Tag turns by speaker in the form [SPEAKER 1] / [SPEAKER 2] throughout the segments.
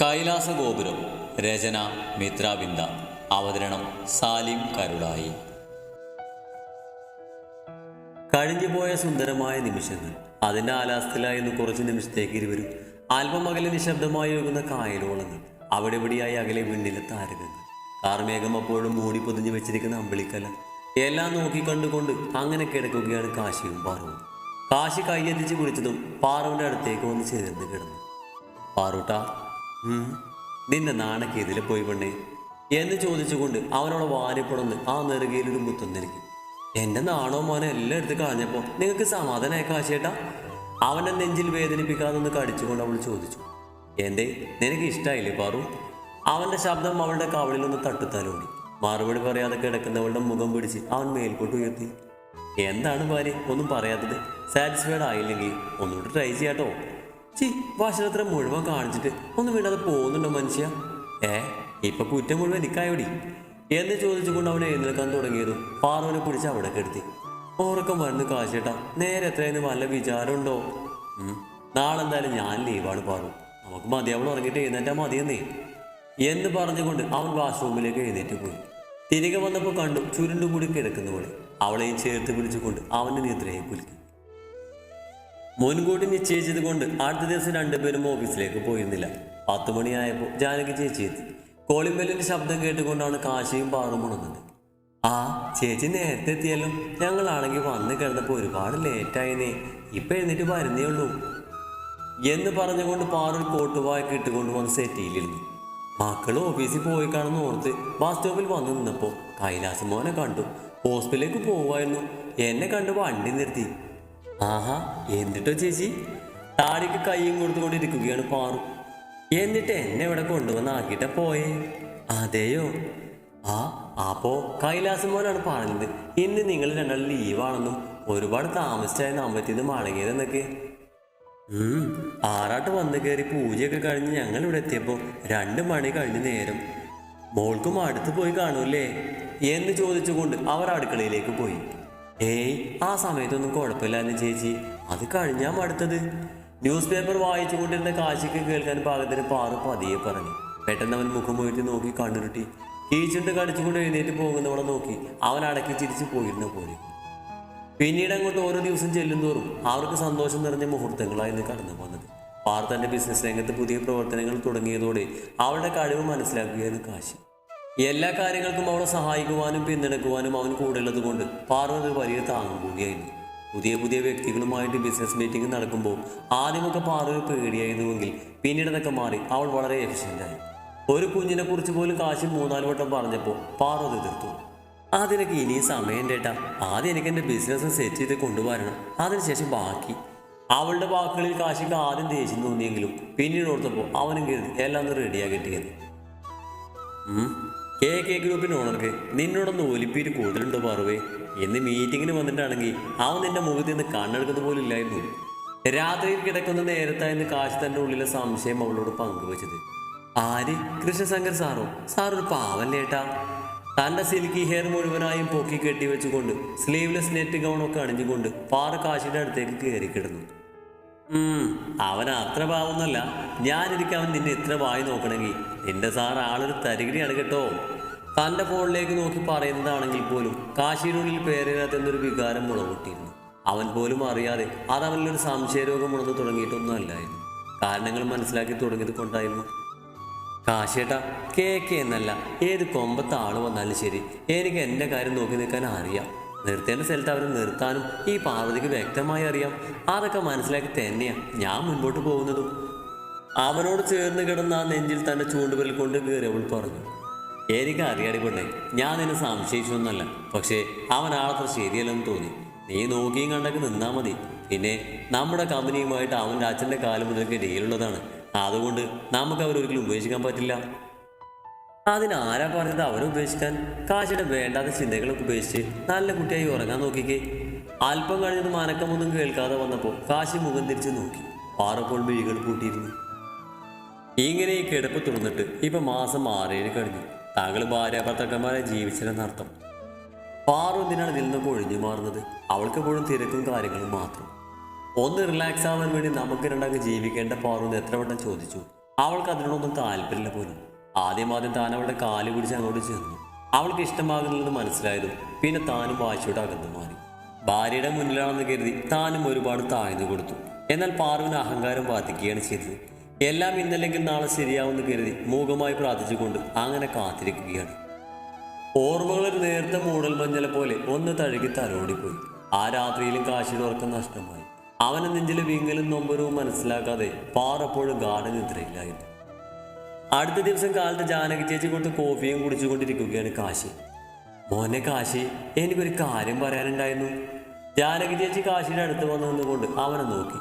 [SPEAKER 1] കൈലാസ ഗോപുരം രചന മിത്രാബിന്ദ അവതരണം സാലിം കരുളായി. കഴിഞ്ഞുപോയ സുന്ദരമായ നിമിഷങ്ങൾ അതിന്റെ ആലാസത്തിലായിരുന്നു കുറച്ച് നിമിഷത്തേക്ക് ഇരുവരും അല്പം അകലെ നിശബ്ദമായി ഒഴുകുന്ന കായലോളങ്ങൾ അവിടെ ഇവിടെയായി അകലെ വിണ്ണിലെ താരകങ്ങൾ. കാർമേഘം അപ്പോഴും മൂടി പൊതിഞ്ഞു വെച്ചിരിക്കുന്ന അമ്പിളിക്കല എല്ലാം നോക്കി കണ്ടുകൊണ്ട് അങ്ങനെ കിടക്കുകയാണ് കാശിയും പാറവും. കാശി കൈയെത്തിച്ച് കുളിച്ചതും പാറവിന്റെ അടുത്തേക്ക് വന്ന് ചേർന്ന് കിടന്നു. പാറൂട്ടാ ഉം, നാണക്ക് ഇതിൽ പോയി പെണ്ണേ. എന്ന് ചോദിച്ചുകൊണ്ട് അവനോട് വാരിപ്പുടന്ന് ആ നെറുകയിൽ ഒരു മുത്തം നൽകി എന്റെ നാണോ മോനെ എല്ലാം എടുത്ത് കളഞ്ഞപ്പോ നിങ്ങൾക്ക് സമാധാനമായി കാശേട്ടാ അവനെ നെഞ്ചിൽ വേദനിപ്പിക്കാതെ ഒന്ന് കടിച്ചുകൊണ്ട് അവൾ ചോദിച്ചു. എന്തേ നിനക്ക് ഇഷ്ടമായില്ലേ പാറു? അവന്റെ ശബ്ദം അവളുടെ കവളിൽ ഒന്ന് തട്ടുത്താലോടി മറുപടി പറയാതെ കിടക്കുന്നവളുടെ മുഖം പിടിച്ച് അവൻ മേൽപോട്ട് ഉയർത്തി. എന്താണ് ഭാര്യ? ഒന്നും പറയാത്തത്. സാറ്റിസ്ഫൈഡ് ആയില്ലെങ്കിൽ ഒന്നുകൂടി ട്രൈ ചെയ്യാട്ടോ. ചി ഭക്ഷണത്തിന് മുഴുവൻ കാണിച്ചിട്ട് ഒന്നും വീണ്ടാതെ പോകുന്നുണ്ടോ മനുഷ്യ? ഏ ഇപ്പൊ കുറ്റം മുഴുവൻ എനിക്കായോടി. എന്ന് ചോദിച്ചുകൊണ്ട് അവനെ എഴുന്നേൽക്കാൻ തുടങ്ങിയതും. പാർവനെ പിടിച്ച് അവിടെ കെടുത്തി ഉറക്കം വരുന്നു കാശേട്ടാ നേരെ എത്രയെന്ന് വല്ല വിചാരമുണ്ടോ? നാളെ എന്തായാലും ഞാൻ ലീവാണ് പാറു. നമുക്ക് മതിയാവളം ഉറങ്ങിയിട്ട് എഴുന്നേറ്റാ മതിയെന്നേ. എന്ന് പറഞ്ഞുകൊണ്ട് അവൻ വാഷ്റൂമിലേക്ക് എഴുന്നേറ്റ് പോയി. തിരികെ വന്നപ്പോൾ കണ്ടു ചുരുണ്ടും കൂടി കിടക്കുന്നവളെ അവളെയും ചേർത്ത് പിടിച്ചുകൊണ്ട് അവന്റെ നിദ്രയെ കുലുക്കി. മുൻകൂട്ടി നിശ്ചയിച്ചത് കൊണ്ട് അടുത്ത ദിവസം രണ്ടുപേരും ഓഫീസിലേക്ക് പോയിരുന്നില്ല. പത്ത് മണിയായപ്പോൾ ജാനകി ചേച്ചി എത്തി. കോളിംബെല്ലിന്റെ ശബ്ദം കേട്ടുകൊണ്ടാണ് കാശിയും പാറും ഉണങ്ങുന്നത് ആ ചേച്ചി നേരത്തെ എത്തിയല്ലോ ഞങ്ങളാണെങ്കിൽ വന്ന് കിടന്നപ്പോൾ ഒരുപാട് ലേറ്റായിന്നേ. ഇപ്പൊ എഴുന്നേറ്റ് വരുന്നേ ഉള്ളൂ. എന്ന് പറഞ്ഞുകൊണ്ട് പാറു കോട്ടുവായൊക്കെ ഇട്ടുകൊണ്ട് വന്ന് സെറ്റിയിലിരുന്നു മക്കൾ ഓഫീസിൽ പോയി കാണുന്ന ഓർത്ത് ബസ് സ്റ്റോപ്പിൽ വന്നു നിന്നപ്പോൾ കൈലാസം മോനെ കണ്ടു. ഹോസ്പിറ്റലിലേക്ക് പോവായിരുന്നു എന്നെ കണ്ട് വണ്ടി നിർത്തി. ആഹാ എന്നിട്ടോ ചേച്ചി? താടിക്ക് കൈയും കൊടുത്തുകൊണ്ടിരിക്കുകയാണ് പാറു. എന്നിട്ട് എന്നെ ഇവിടെ കൊണ്ടുവന്ന് ആക്കിയിട്ട പോയേ? അതെയോ? ആ അപ്പോ കൈലാസം പോലാണ് പറഞ്ഞത്. ഇന്ന് നിങ്ങൾ രണ്ടാൾ ലീവാണെന്നും ഒരുപാട് താമസിച്ചായി അമ്പത്തിന്ന് മടങ്ങിയതെന്നൊക്കെ. ആറാട്ട് വന്ന് കയറി പൂജയൊക്കെ കഴിഞ്ഞ് ഞങ്ങൾ ഇവിടെ എത്തിയപ്പോൾ രണ്ട് മണി കഴിഞ്ഞ് നേരം. മോൾക്കും അടുത്ത് പോയി കാണൂല്ലേ? എന്ന് ചോദിച്ചുകൊണ്ട് അവർ അടുക്കളയിലേക്ക് പോയി. ഏയ് ആ സമയത്തൊന്നും കുഴപ്പമില്ലായിരുന്നു ചേച്ചി. അത് കഴിഞ്ഞാ മടുത്തത്. ന്യൂസ് പേപ്പർ വായിച്ചുകൊണ്ടിരുന്ന കാശിക്ക് കേൾക്കാൻ പാകത്തിന് പാറു പതിയെ പറഞ്ഞു. പെട്ടെന്ന് അവൻ മുഖം പോയിട്ട് നോക്കി കണ്ണുരുട്ടി. കീച്ചുണ്ട് കടിച്ചുകൊണ്ട് എഴുന്നേറ്റ് പോകുന്നവളെ നോക്കി. അവൻ അടക്കി ചിരിച്ചു പോയിരുന്ന പോലെ. പിന്നീട് അങ്ങോട്ട് ഓരോ ദിവസം ചെല്ലുന്തോറും അവർക്ക് സന്തോഷം നിറഞ്ഞ മുഹൂർത്തങ്ങളായിരുന്നു കടന്നു വന്നത്. തന്റെ ബിസിനസ് രംഗത്ത് പുതിയ പ്രവർത്തനങ്ങൾ തുടങ്ങിയതോടെ അവളുടെ കഴിവ് മനസ്സിലാക്കുകയായിരുന്നു കാശി. എല്ലാ കാര്യങ്ങൾക്കും അവളെ സഹായിക്കുവാനും പിന്തുണക്കുവാനും അവൻ കൂടെയുള്ളത് കൊണ്ട് പാർവതി വലിയ താങ്ങും കൂടിയായിരുന്നു പുതിയ പുതിയ വ്യക്തികളുമായിട്ട് ബിസിനസ് മീറ്റിംഗ് നടക്കുമ്പോൾ ആദ്യമൊക്കെ പാർവതി പേടിയായിരുന്നുവെങ്കിൽ പിന്നീട് അതൊക്കെ മാറി അവൾ വളരെ എഫിഷ്യന്റായി ഒരു കുഞ്ഞിനെ കുറിച്ച് പോലും കാശി മൂന്നാൽ വട്ടം പറഞ്ഞപ്പോൾ പാർവതി എതിർത്തു. അതിനൊക്കെ ഇനിയും സമയം കേട്ടാ ആദ്യം എനിക്ക് എന്റെ ബിസിനസ് സെറ്റ് ചെയ്ത് കൊണ്ടുവരണം. അതിനുശേഷം ബാക്കി. അവളുടെ വാക്കുകളിൽ കാശിക്ക് ആദ്യം ദേഷ്യം തോന്നിയെങ്കിലും പിന്നീട് ഓർത്തപ്പോൾ അവനും കരുതി എല്ലാം ഒന്ന് റെഡിയാ കിട്ടിയത്. കെ കെ ഗ്രൂപ്പിന് ഓണർക്ക് നിന്നോടൊന്ന് ഒലിപ്പീര് കൂടുതലുണ്ടോ പറവേ? എന്ന് മീറ്റിങ്ങിന് വന്നിട്ടാണെങ്കിൽ അവൻ നിന്റെ മുഖത്ത് നിന്ന് കണ്ണെടുക്കുന്നത് പോലും ഇല്ലായിരുന്നു. രാത്രിയിൽ കിടക്കുന്ന നേരത്തായിരുന്നു കാശ് തന്റെ ഉള്ളിലെ സംശയം അവളോട് പങ്കുവച്ചത്. ആര്? കൃഷ്ണശങ്കർ സാറോ? സാറൊരു പാവല്ലേട്ടാ തന്റെ സിൽക്കി ഹെയർ മുഴുവനായും പൊക്കി കെട്ടി വെച്ചുകൊണ്ട് സ്ലീവ്ലെസ് നെറ്റ് ഗൗണൊക്കെ അണിഞ്ഞുകൊണ്ട് പാറ കാശിയുടെ അടുത്തേക്ക് കയറി കിടന്നു. അവൻ അത്ര പാവൊന്നുമല്ല. ഞാനിരിക്കും അവൻ നിന്നെ ഇത്ര വായി നോക്കണമെങ്കിൽ. നിന്റെ സാർ ആളൊരു തരികിടിയാണ് കേട്ടോ. തന്റെ ഫോണിലേക്ക് നോക്കി പറയുന്നതാണെങ്കിൽ പോലും കാശിയുടെ ഉള്ളിൽ പേരിനകത്തെന്നൊരു വികാരം മുളകൂട്ടിയിരുന്നു. അവൻ പോലും അറിയാതെ അത് അവനിലൊരു സംശയരോഗം ഉണർന്നു തുടങ്ങിയിട്ടൊന്നും അല്ലായിരുന്നു കാരണങ്ങൾ മനസ്സിലാക്കി തുടങ്ങിയത് കൊണ്ടായിരുന്നു. കാശേട്ടാ കേക്ക് എന്നല്ല ഏത് കൊമ്പത്ത് ആൾ വന്നാലും ശരി എനിക്ക് എന്റെ കാര്യം നോക്കി നിൽക്കാൻ അറിയാം. നിർത്തേണ്ട സ്ഥലത്ത് അവരെ നിർത്താനും ഈ പാർവതിക്ക് വ്യക്തമായി അറിയാം. അതൊക്കെ മനസ്സിലാക്കി തന്നെയാ ഞാൻ മുൻപോട്ട് പോകുന്നതും. അവനോട് ചേർന്ന് കിടന്ന ആ നെഞ്ചിൽ തന്നെ ചൂണ്ടുപിരൽ കൊണ്ട് കയറി അവൾ പറഞ്ഞു. എനിക്ക് അറിയാടി പെണ്ണേ ഞാൻ നിന്നെ സംശയിച്ചൊന്നല്ല പക്ഷേ അവൻ ആളത്ര ശരിയല്ലെന്ന് തോന്നി. നീ നോക്കിയും കണ്ടൊക്കെ നിന്നാൽ മതി. പിന്നെ നമ്മുടെ കമ്പനിയുമായിട്ട് അവന്റെ അച്ഛന്റെ കാലം മുതൽക്ക് ഡീലുള്ളതാണ് അതുകൊണ്ട് നമുക്ക് അവരൊരിക്കലും ഉപേക്ഷിക്കാൻ പറ്റില്ല. അതിനാരാ പറഞ്ഞത് അവനെ ഉപേക്ഷിക്കാൻ? കാശിയുടെ വേണ്ടാത്ത ചിന്തകളൊക്കെ ഉപേക്ഷിച്ച് നല്ല കുട്ടിയായി ഉറങ്ങാൻ നോക്കിക്കേ. അല്പം കഴിഞ്ഞത് മനക്കമൊന്നും കേൾക്കാതെ വന്നപ്പോൾ കാശി മുഖം തിരിച്ച് നോക്കി. പാറപ്പോൾ മിഴികൾ പൂട്ടിയിരുന്നു. ഇങ്ങനെ ഈ കിടപ്പ് തുറന്നിട്ട് ഇപ്പൊ മാസം ആറേഴ് കഴിഞ്ഞു. താങ്കൾ ഭാര്യ ഭർത്താക്കന്മാരെ ജീവിച്ചില്ലെന്നർത്ഥം പാറു എന്തിനാണ് ഇതിൽ നിന്നൊക്കെ ഒഴിഞ്ഞു മാറുന്നത്? അവൾക്ക് എപ്പോഴും തിരക്കും കാര്യങ്ങളും മാത്രം. ഒന്ന് റിലാക്സ് ആവാൻ വേണ്ടി നമുക്ക് രണ്ടാൾക്ക് ജീവിക്കേണ്ട പാറു എന്ന് എത്ര വട്ടം ചോദിച്ചു. അവൾക്ക് അതിനോടൊന്നും താല്പര്യമില്ല പോലും. ആദ്യം ആദ്യം താൻ അവളുടെ കാൽ പിടിച്ച് അങ്ങോട്ട് ചെന്നു. അവൾക്ക് ഇഷ്ടമാകുന്നില്ലെന്ന് മനസ്സിലായതും പിന്നെ താനും വാശിയോട് അകന്നു മാറി. ഭാര്യയുടെ മുന്നിലാണെന്ന് കരുതി താനും ഒരുപാട് താഴ്ന്നു കൊടുത്തു. എന്നാൽ പാർവിന് അഹങ്കാരം ബാധിക്കുകയാണ് ചെയ്തത്. എല്ലാം ഇന്നല്ലെങ്കിൽ നാളെ ശരിയാവുമെന്ന് കരുതി മൂകമായി പ്രാർത്ഥിച്ചുകൊണ്ട് അങ്ങനെ കാത്തിരിക്കുകയാണ്. ഓർമ്മകളൊരു നേരത്തെ മൂടൽ മഞ്ഞളെ പോലെ ഒന്ന് തഴുകി തലോടിപ്പോയി. ആ രാത്രിയിലും കാശിയുടെ ഉറക്കം നഷ്ടമായി. അവനെ നെഞ്ചിലെ വിങ്ങലും നൊമ്പരവും മനസ്സിലാക്കാതെ പാറപ്പോഴും ഗാർഡൻ നിദ്രയിലായിരുന്നു അടുത്ത ദിവസം കാലത്ത് ജാനകി ചേച്ചി കൊടുത്ത് കോഫിയും കുടിച്ചുകൊണ്ടിരിക്കുകയാണ് കാശി. മോനെ കാശി എനിക്കൊരു കാര്യം പറയാനുണ്ടായിരുന്നു. ജാനകി ചേച്ചി കാശിയുടെ അടുത്ത് വന്നു നിന്നുകൊണ്ട് അവനെ നോക്കി.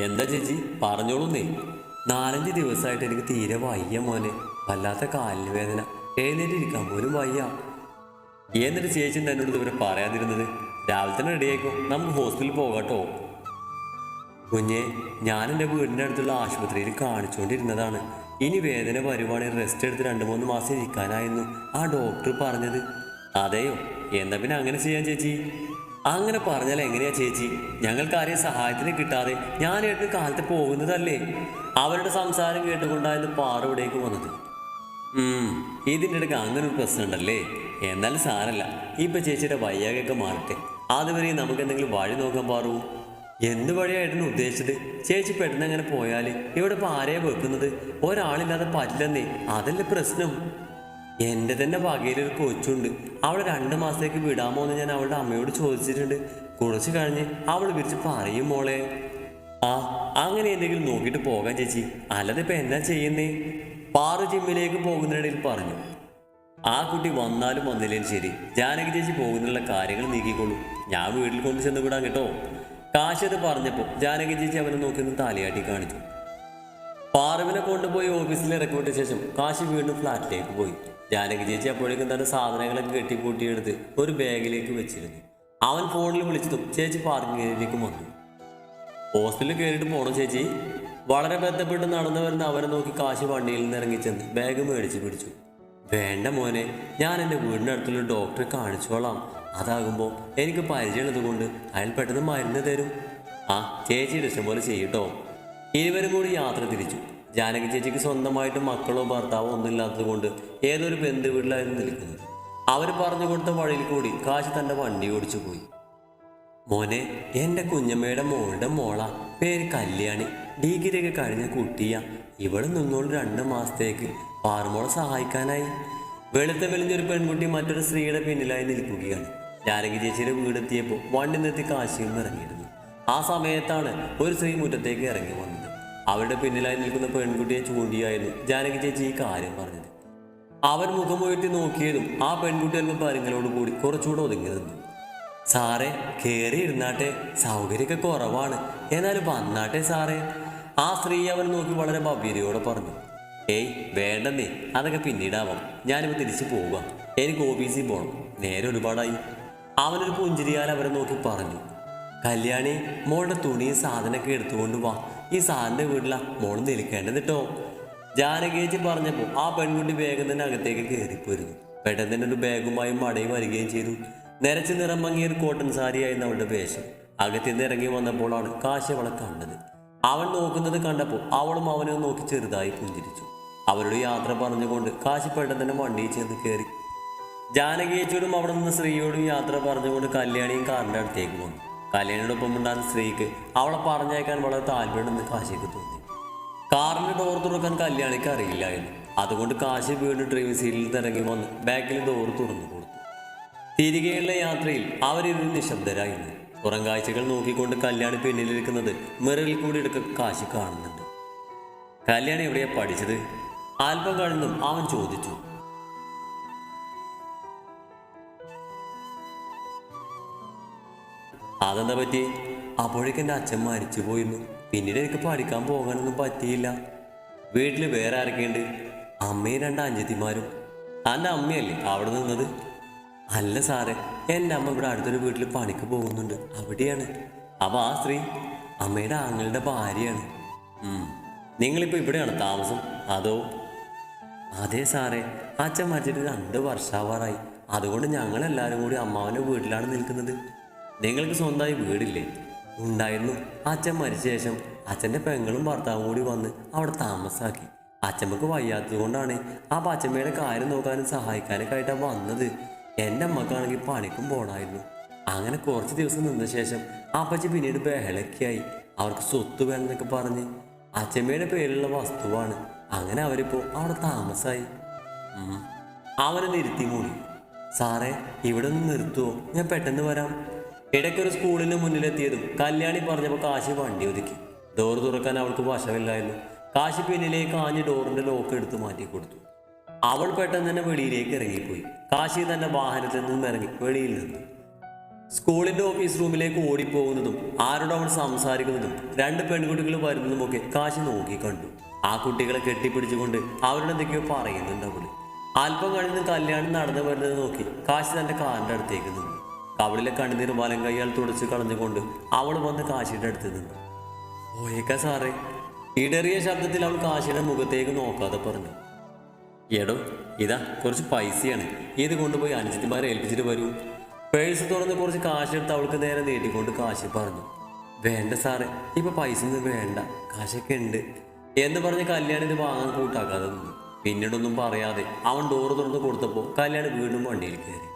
[SPEAKER 1] എന്താ ചേച്ചി പറഞ്ഞോളൂന്നേ. നാലഞ്ച് ദിവസമായിട്ട് എനിക്ക് തീരെ വയ്യ മോനെ. വല്ലാത്ത കാലിന് വേദന എഴുന്നേറ്റിരിക്കാൻ പോലും വയ്യ. എന്നിട്ട് ചേച്ചി തന്നോട് ഇതുവരെ പറയാതിരുന്നത്? രാവിലെ തന്നെ റെഡിയായിക്കോ നമുക്ക് ഹോസ്പിറ്റലിൽ പോകാട്ടോ കുഞ്ഞെ ഞാൻ എന്റെ വീടിന്റെ അടുത്തുള്ള ആശുപത്രിയിൽ കാണിച്ചുകൊണ്ടിരുന്നതാണ്. ഇനി വേദന വരുവാണെങ്കിൽ റെസ്റ്റ് എടുത്ത് രണ്ട് മൂന്ന് മാസം ഇരിക്കാനായിരുന്നു. ആ ഡോക്ടർ പറഞ്ഞത് അതെയോ എന്നാ പിന്നെ അങ്ങനെ ചെയ്യാൻ ചേച്ചി. അങ്ങനെ പറഞ്ഞാൽ എങ്ങനെയാ ചേച്ചി? ഞങ്ങൾക്ക് ആരെയും സഹായത്തിന് കിട്ടാതെ ഞാൻ ഏട്ടന് കാലത്ത് പോകുന്നതല്ലേ? അവരുടെ സംസാരം കേട്ടുകൊണ്ടായിരുന്നു പാറ ഇവിടേക്ക് വന്നത്. ഇതിന്റെ ഇടയ്ക്ക് അങ്ങനെ ഒരു പ്രശ്നമുണ്ടല്ലേ എന്നാലും സാരല്ല. ഇപ്പൊ ചേച്ചിയുടെ വയ്യാകൊക്കെ മാറട്ടെ. അതുവരെ നമുക്ക് എന്തെങ്കിലും വഴി നോക്കാൻ പാറൂ. എന്ത് വഴിയായിരുന്നു ഉദ്ദേശിച്ചത്? ചേച്ചി പെട്ടെന്ന് അങ്ങനെ പോയാൽ ഇവിടെ ഇപ്പോൾ ആരെയാ വെക്കുന്നത്? ഒരാളില്ലാതെ പറ്റില്ലെന്നേ. അതല്ലേ പ്രശ്നം. എന്റെ തന്നെ വകയിലൊരു കൊച്ചുണ്ട്. അവളെ രണ്ട് മാസത്തേക്ക് വിടാമോ എന്ന് ഞാൻ അവളുടെ അമ്മയോട് ചോദിച്ചിട്ടുണ്ട്. കുറച്ച് കഴിഞ്ഞ് അവൾ വിരിച്ച് പറയും മോളെ. ആ അങ്ങനെ എന്തെങ്കിലും നോക്കിയിട്ട് പോകാൻ ചേച്ചി. അല്ലാതെ ഇപ്പം എന്നാ ചെയ്യുന്നേ? പാറു ജിമ്മിലേക്ക് പോകുന്നതിനിടയിൽ പറഞ്ഞു. ആ കുട്ടി വന്നാലും വന്നില്ലേലും ശരി. ജാനകി ചേച്ചി പോകുന്നുള്ള കാര്യങ്ങൾ നീക്കിക്കോളൂ ഞാൻ വീട്ടിൽ കൊണ്ടു ചെന്ന് വിടാം കേട്ടോ. കാശത് പറഞ്ഞപ്പോൾ ജാനകി ചേച്ചി അവനെ നോക്കി താലിയാട്ടി കാണിച്ചു. പാറുവിനെ കൊണ്ടുപോയി ഓഫീസിൽ ഇറക്കിവിട്ട ശേഷം കാശി വീണ്ടും ഫ്ലാറ്റിലേക്ക് പോയി. ജാനകി ചേച്ചി അപ്പോഴേക്കും തന്റെ സാധനങ്ങളൊക്കെ കെട്ടിപ്പൂട്ടിയെടുത്ത് ഒരു ബാഗിലേക്ക് വെച്ചിരുന്നു. അവൻ ഫോണിൽ വിളിച്ചതും ചേച്ചി പാർക്കിങ്ങിലേക്ക് വന്നു. ഹോസ്റ്റലിൽ കയറിയിട്ട് പോണോ ചേച്ചി. വളരെ ബന്ധപ്പെട്ട് നടന്നു വരുന്ന അവനെ നോക്കി കാശി വണ്ടിയിൽ നിന്ന് ഇറങ്ങിച്ചെന്ന് ബാഗ് മേടിച്ച് പിടിച്ചു. വേണ്ട മോനെ ഞാൻ എന്റെ വീടിന്റെ അടുത്തുള്ള ഡോക്ടറെ കാണിച്ചോളാം. അതാകുമ്പോൾ എനിക്ക് പരിചയമുള്ളത് കൊണ്ട് അയാൾ പെട്ടെന്ന് മരുന്ന് തരും. ആ ചേച്ചിയുടെ ഇഷ്ടം പോലെ ചെയ്യട്ടോ. ഇരുവരും കൂടി യാത്ര തിരിച്ചു. ജാനകി ചേച്ചിക്ക് സ്വന്തമായിട്ട് മക്കളോ ഭർത്താവോ ഒന്നും ഇല്ലാത്തത് കൊണ്ട് ഏതൊരു ബന്ധു വീട്ടിലായിരുന്നു നിൽക്കുന്നത്. അവർ പറഞ്ഞു കൊടുത്ത വഴിയിൽ കൂടി കാശി തന്റെ വണ്ടി ഓടിച്ചു പോയി. മോനെ എന്റെ കുഞ്ഞമ്മയുടെ മോളുടെ മോള. പേര് കല്യാണി. ഡിഗ്രിയൊക്കെ കഴിഞ്ഞ കുട്ടിയ. ഇവിടെ നിന്നോണ്ട് രണ്ട് മാസത്തേക്ക് പാറുമോളെ സഹായിക്കാനായി. വെളുത്ത വെളിഞ്ഞൊരു പെൺകുട്ടി മറ്റൊരു സ്ത്രീയുടെ പിന്നിലായി നിൽക്കുകയാണ്. ജാനകി ചേച്ചിയുടെ വീടെത്തിയപ്പോൾ വണ്ടി നിർത്തി കാശിയിൽ ഇറങ്ങിയിരുന്നു. ആ സമയത്താണ് ഒരു സ്ത്രീ മുറ്റത്തേക്ക് ഇറങ്ങി വന്നത്. അവരുടെ പിന്നിലായി നിൽക്കുന്ന പെൺകുട്ടിയെ ചൂണ്ടിയായിരുന്നു ജാനകി ചേച്ചി ഈ കാര്യം പറഞ്ഞത്. അവൻ മുഖമുയർത്തി നോക്കിയതും ആ പെൺകുട്ടി അല്പം പരിങ്ങളോട് കൂടി കുറച്ചുകൂടെ ഒതുങ്ങി നിന്നു. സാറേ കയറി ഇരുന്നാട്ടെ സൗകര്യമൊക്കെ കുറവാണ്. എന്നാലും വന്നാട്ടെ സാറേ. ആ സ്ത്രീ അവനെ നോക്കി വളരെ ഭവ്യതയോടെ പറഞ്ഞു. ഏയ് വേണ്ടെന്നേ. അതൊക്കെ പിന്നീടാവാം. ഞാനിപ്പോൾ തിരിച്ചു പോവുക എനിക്ക് ഓഫീസിൽ പോകണം നേരെ ഒരുപാടായി. അവനൊരു പുഞ്ചിരിയാൽ അവരെ നോക്കി പറഞ്ഞു കല്യാണി മോളുടെ തുണിയും സാധനമൊക്കെ എടുത്തുകൊണ്ട് വാ. ഈ സാറിന്റെ വീട്ടിലാ മോൾ നിൽക്കേണ്ടത് കേട്ടോ ജാനകേച്ചി പറഞ്ഞപ്പോൾ ആ പെൺകുട്ടി വേഗം തന്നെ അകത്തേക്ക് കയറിപ്പോയിരുന്നു പെട്ടെന്ന് തന്നെ ഒരു ബാഗുമായി മടയും വരികയും ചെയ്തു. നിരച്ച് നിറം മങ്ങിയ ഒരു കോട്ടൺ സാരിയായിരുന്നു അവളുടെ വേഷം. അകത്തിൽ നിന്ന് ഇറങ്ങി വന്നപ്പോഴാണ് കാശവളെ കണ്ടത്. അവൻ നോക്കുന്നത് കണ്ടപ്പോൾ അവളും അവനെ നോക്കി ചെറുതായി പുഞ്ചിരിച്ചു. അവരുടെ യാത്ര പറഞ്ഞുകൊണ്ട് കാശി പെട്ടെന്ന് തന്നെ വണ്ടിയിൽ ചെന്ന് കയറി ജാനകിയേച്ചിയോടും അവിടെ നിന്ന് സ്ത്രീയോടും യാത്ര പറഞ്ഞുകൊണ്ട് കല്യാണിയും കാറിന്റെ അടുത്തേക്ക് വന്നു. കല്യാണിയോടൊപ്പം ഉണ്ടായിരുന്ന സ്ത്രീക്ക് അവളെ പറഞ്ഞയക്കാൻ വളരെ താല്പര്യമുണ്ടെന്ന് കാശിക്ക് തോന്നി. കാറിന്റെ ഡോർ തുറക്കാൻ കല്യാണിക്ക് അറിയില്ലായിരുന്നു. അതുകൊണ്ട് കാശി വീണ്ടും ഡ്രൈവിംഗ് സീറ്റിൽ തിറങ്ങി വന്ന് ബാക്കിൽ ഡോർ തുറന്നു കൊടുത്തു. തിരികെയുള്ള യാത്രയിൽ അവരിരുന്ന് നിശബ്ദരായിരുന്നു. പുറം കാഴ്ചകൾ നോക്കിക്കൊണ്ട് കല്യാണി പിന്നിലിരിക്കുന്നത് മിററിൽ കൂടി എടുക്ക കാശി കാണുന്നുണ്ട്. കല്യാണി എവിടെയാ പഠിച്ചത്? അല്പം കഴിഞ്ഞും അവൻ ചോദിച്ചു. അതെന്താ പറ്റി അപ്പോഴേക്കും എന്റെ അച്ഛൻ മരിച്ചു പോയിരുന്നു. പിന്നീട് എനിക്ക് പഠിക്കാൻ പോകാനൊന്നും പറ്റിയില്ല. വീട്ടിൽ വേറെ ആരൊക്കെയുണ്ട്? അമ്മയും രണ്ട് അഞ്ചത്തിമാരും എന്റെ അമ്മയല്ലേ അവിടെ നിന്നത്? അല്ല സാറേ എന്റെ അമ്മ ഇവിടെ അടുത്തൊരു വീട്ടിൽ പണിക്ക് പോകുന്നുണ്ട്. അവിടെയാണ്. അപ്പോൾ ആ സ്ത്രീ അമ്മയുടെ ആങ്ങളുടെ ഭാര്യയാണ്. നിങ്ങളിപ്പോൾ ഇവിടെയാണ് താമസം? അതോ? അതെ സാറേ അച്ഛൻ മരിച്ചിട്ട് രണ്ട് വർഷാവാറായി. അതുകൊണ്ട് ഞങ്ങൾ എല്ലാവരും കൂടി അമ്മാവന്റെ വീട്ടിലാണ് നിൽക്കുന്നത്. നിങ്ങൾക്ക് സ്വന്തമായി വീടില്ലേ? ഉണ്ടായിരുന്നു. അച്ഛൻ മരിച്ച ശേഷം അച്ഛന്റെ പെങ്ങളും ഭർത്താവും കൂടി വന്ന് അവിടെ താമസാക്കി. അച്ഛമ്മക്ക് വയ്യാത്തത് കൊണ്ടാണ് ആ പച്ചമ്മയുടെ കാര്യം നോക്കാനും സഹായിക്കാനൊക്കെ ആയിട്ടാണ് വന്നത്. എന്റെ അമ്മക്കാണെങ്കിൽ പണിക്കും പോണായിരുന്നു. അങ്ങനെ കുറച്ച് ദിവസം നിന്ന ശേഷം അപ്പച്ചി പിന്നീട് ബഹളക്കായി അവർക്ക് സ്വത്ത് വേണമെന്നൊക്കെ പറഞ്ഞ് അച്ഛമ്മയുടെ പേരിലുള്ള വസ്തുവാണ്. അങ്ങനെ അവരിപ്പോൾ അവിടെ താമസമായി. അവനെ നിർത്തി മൂടി. സാറേ ഇവിടെ ഒന്ന് നിർത്തുവോ? ഞാൻ പെട്ടെന്ന് വരാം. ഇടയ്ക്കൊരു സ്കൂളിന് മുന്നിലെത്തിയതും കല്യാണി പറഞ്ഞപ്പോൾ കാശി വണ്ടി ഒതുക്കി. ഡോർ തുറക്കാൻ അവൾക്ക് വശമില്ലായിരുന്നു. കാശി പിന്നിലേക്ക് ആഞ്ഞ് ഡോറിന്റെ ലോക്ക് എടുത്ത് മാറ്റി കൊടുത്തു. അവൾ പെട്ടെന്ന് തന്നെ വെളിയിലേക്ക് ഇറങ്ങിപ്പോയി. കാശി തന്നെ വാഹനത്തിൽ നിന്നും ഇറങ്ങി വെളിയിൽ നിന്നു. സ്കൂളിന്റെ ഓഫീസ് റൂമിലേക്ക് ഓടിപ്പോകുന്നതും ആരോട് അവൾ സംസാരിക്കുന്നതും രണ്ട് പെൺകുട്ടികൾ വരുന്നതുമൊക്കെ കാശി നോക്കി കണ്ടു. ആ കുട്ടികളെ കെട്ടിപ്പിടിച്ചുകൊണ്ട് അവരുടെ എന്തൊക്കെയോ പറയുന്നുണ്ട് അവൾ. അല്പം കഴിഞ്ഞ് കല്യാണം നടന്നു വരുന്നത് നോക്കി കാശി തന്റെ കാറിന്റെ അടുത്തേക്ക് നിന്നു. കവളിലെ കണ്ണുനീർ വലം കൈയാൽ തുടച്ച് കളഞ്ഞുകൊണ്ട് അവൾ വന്ന് കാശിയുടെ അടുത്ത് നിന്നു. ഓയേക്ക സാറേ ഇടറിയ ശബ്ദത്തിൽ അവൾ കാശിയുടെ മുഖത്തേക്ക് നോക്കാതെ പറഞ്ഞു. എടോ ഇതാ കുറച്ച് പൈസയാണ്. ഇത് കൊണ്ടുപോയി അനുജിത്തിമാരെ ഏൽപ്പിച്ചിട്ട് വരൂ. പേഴ്സ് തുറന്ന് കുറച്ച് കാശ് എടുത്ത് അവൾക്ക് നേരെ നീട്ടിക്കൊണ്ട് കാശി പറഞ്ഞു. വേണ്ട സാറേ ഇപ്പൊ പൈസ ഒന്നും വേണ്ട. കാശൊക്കെ ഉണ്ട്. എന്ന് പറഞ്ഞ് കല്യാണി ഇത് വാങ്ങാൻ കൂട്ടാക്കാതെ നിന്നു. പിന്നീടൊന്നും പറയാതെ അവൻ ഡോറ് തുറന്ന് കൊടുത്തപ്പോൾ കല്യാണി വീണ്ടും വണ്ടിയിൽ കയറി.